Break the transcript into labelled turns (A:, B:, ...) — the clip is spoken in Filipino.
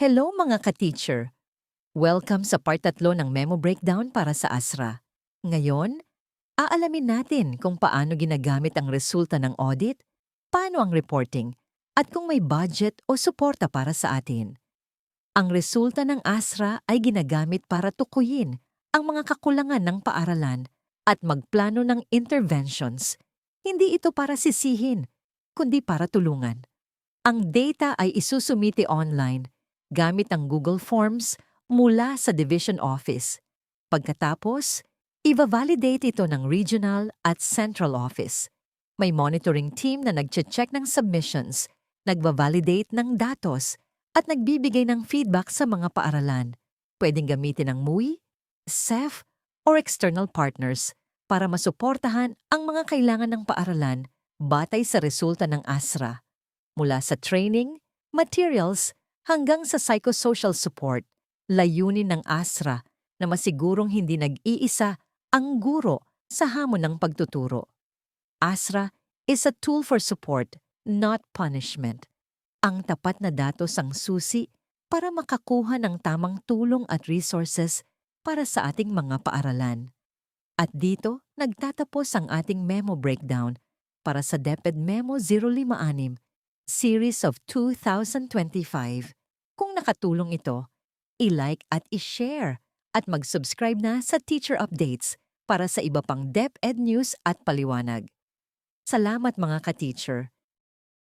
A: Hello mga ka-teacher! Welcome sa part 3 ng memo breakdown para sa ASRA. Ngayon, aalamin natin kung paano ginagamit ang resulta ng audit, paano ang reporting, at kung may budget o suporta para sa atin. Ang resulta ng ASRA ay ginagamit para tukuyin ang mga kakulangan ng paaralan at magplano ng interventions. Hindi ito para sisihin, kundi para tulungan. Ang data ay isusumite online gamit ang Google Forms mula sa Division Office. Pagkatapos, i-validate ito ng Regional at Central Office. May monitoring team na nagche-check ng submissions, nagva-validate ng datos, at nagbibigay ng feedback sa mga paaralan. Pwedeng gamitin ng MUI, SEF, or external partners para masuportahan ang mga kailangan ng paaralan batay sa resulta ng ASRA. Mula sa training, materials, hanggang sa psychosocial support, layunin ng ASRA na masigurong hindi nag-iisa ang guro sa hamon ng pagtuturo. ASRA is a tool for support, not punishment. Ang tapat na datos ang susi para makakuha ng tamang tulong at resources para sa ating mga paaralan. At dito, nagtatapos ang ating memo breakdown para sa DepEd Memo 056 Series of 2025. Kung nakatulong ito, i-like at i-share at mag-subscribe na sa Teacher Updates para sa iba pang DepEd news at paliwanag. Salamat mga ka-teacher.